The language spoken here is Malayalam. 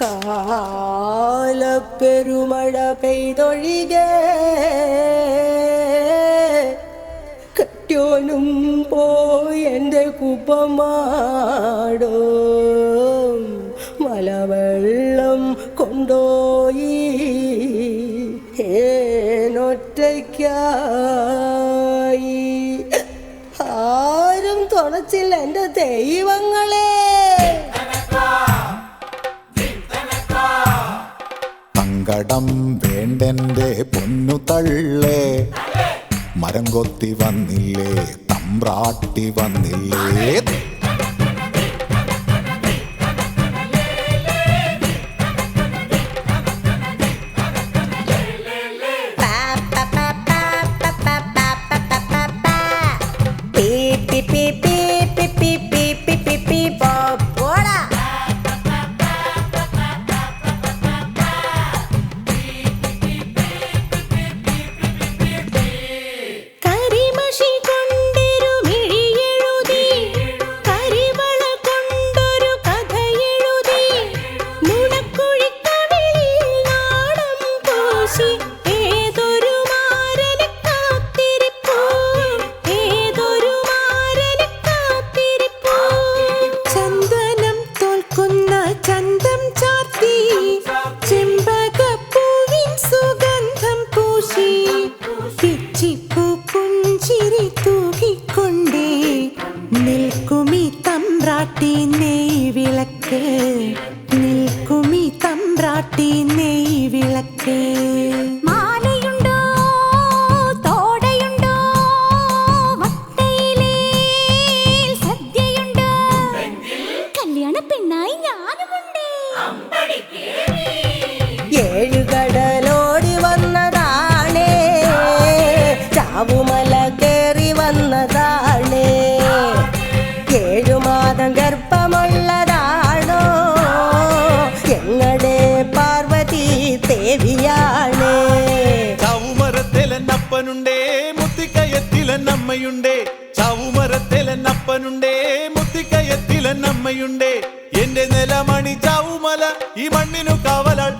കാലപ്പെരുമഴ പെയ്തൊഴികെ കെട്ടിയോനും പോയി എന്റെ കുപ്പമാടോ മലവെള്ളം കൊണ്ടോയി. ഏനൊറ്റയ്ക്കായി. ആരും തുണച്ചില്ല എന്റെ ദൈവങ്ങളെ. സങ്കടം വേണ്ടെന്റെ പൊന്നു തള്ളേ. മരം കൊത്തി വന്നില്ലേ തമ്പ്രാട്ടി വന്നില്ലേ. beep പി തമ്പ്രാട്ടി നെയ് വിളക്ക്. നിൽക്കുമി തമ്പ്രാട്ടി നെയ് വിളക്ക്. മാലയുണ്ടോ? തോടയുണ്ടോ? വട്ടയിലേ സദ്യയുണ്ടോ. കല്യാണ പെണ്ണായി ഞാനുമുണ്ട്. ഏഴുകടലോടി അപ്പനുണ്ടേ മുത്തിക്കയത്തിലെന്നമ്മയുണ്ടേ ചാവുമരത്തിലെന്നപ്പനുണ്ടേ മുത്തിക്കയത്തിലെന്നമ്മയുണ്ടേ എന്റെ നിലമണി ചാവുമല ഈ മണ്ണിനു കാവലാൾ.